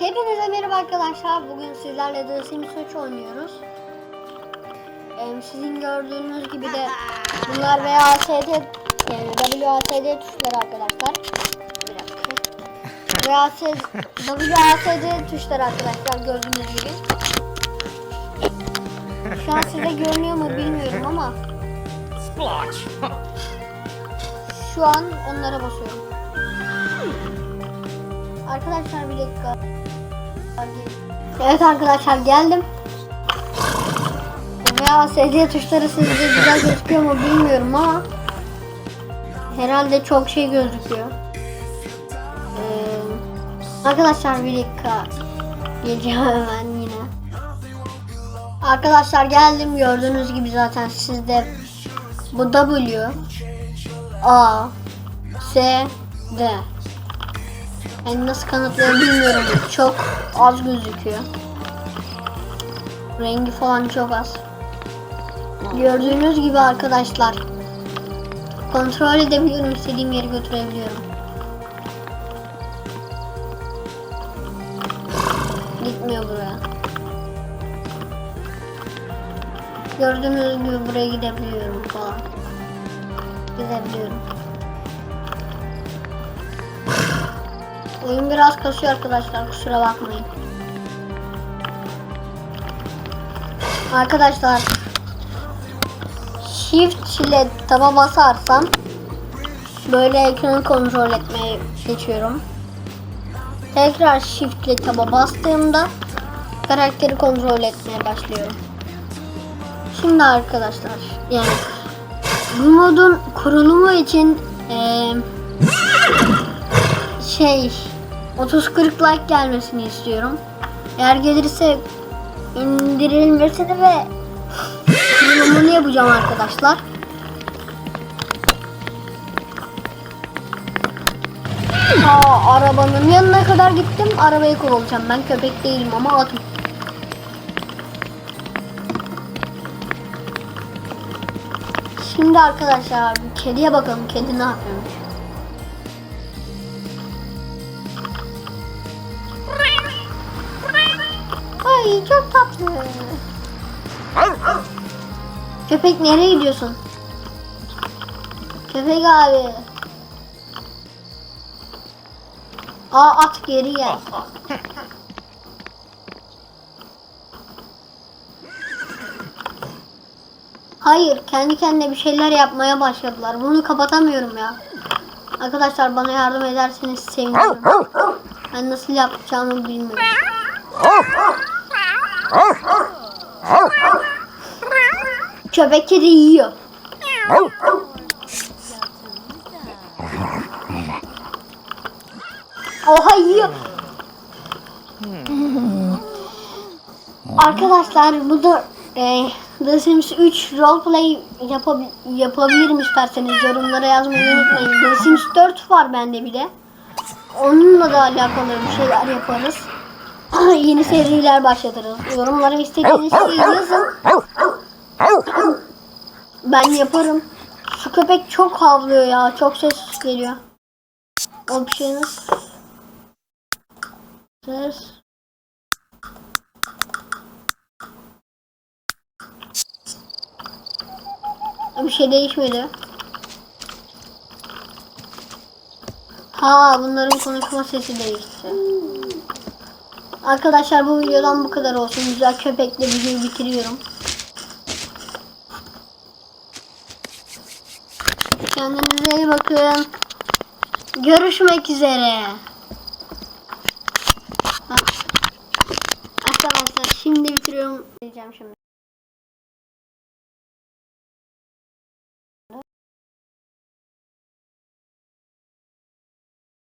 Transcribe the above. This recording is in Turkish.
Hepinize merhaba arkadaşlar. Bugün sizlerle The Sims 3 oynuyoruz. Ee, sizin gördüğünüz gibi de bunlar VASD yani WASD tuşları arkadaşlar. Bir dakika. VASD, WASD tuşları arkadaşlar gördüğünüz gibi. Şu an size görünüyor mu bilmiyorum ama şu an onlara basıyorum. Arkadaşlar bir dakika. Evet arkadaşlar geldim. Veya SD tuşları sizce güzel gözüküyor mu bilmiyorum ama herhalde çok şey gözüküyor. Ee, arkadaşlar bir dakika. Geleceğim hemen yine. Arkadaşlar geldim gördüğünüz gibi zaten sizde bu W A S D yani nasıl kanıtlayabilirim bilmiyorum. Çok az gözüküyor. Rengi falan çok az. Gördüğünüz gibi arkadaşlar. Kontrol edebiliyorum. istediğim yere götürebiliyorum. Gitmiyor buraya. Gördüğünüz gibi buraya gidebiliyorum falan. Gidebiliyorum. Oyun biraz kasıyor arkadaşlar kusura bakmayın. Arkadaşlar Shift ile taba basarsam böyle ekranı kontrol etmeye geçiyorum. Tekrar Shift ile taba bastığımda karakteri kontrol etmeye başlıyorum. Şimdi arkadaşlar yani bu modun kurulumu için eee şey 30-40 like gelmesini istiyorum. Eğer gelirse indirilmesini ve sunumunu yapacağım arkadaşlar. Aa, arabanın yanına kadar gittim. Arabayı kovalayacağım. Ben köpek değilim ama atım. Şimdi arkadaşlar kediye bakalım. Kedi ne yapıyormuş? Ay çok tatlı. Köpek nereye gidiyorsun? Köpek abi. Aa at geri gel. Hayır kendi kendine bir şeyler yapmaya başladılar. Bunu kapatamıyorum ya. Arkadaşlar bana yardım ederseniz sevinirim. Ben nasıl yapacağımı bilmiyorum. Köpek kedi yiyor. Oha yiyor. Arkadaşlar bu da e, The Sims 3 roleplay yapabil yapabilirim isterseniz yorumlara yazmayı unutmayın. The Sims 4 var bende bir de. Onunla da alakalı bir şeyler yaparız. Yeni seriler başlatırız. Yorumlara istediğiniz şeyi yazın. Ben yaparım. Şu köpek çok havlıyor ya. Çok ses geliyor. Options. Ses. Bir şey değişmedi. Ha bunların konuşma sesi değişti. Arkadaşlar bu videodan bu kadar olsun. Güzel köpekle videoyu bitiriyorum. Kendinize iyi bakın. Görüşmek üzere. Arkadaşlar şimdi bitiriyorum. Diyeceğim şimdi.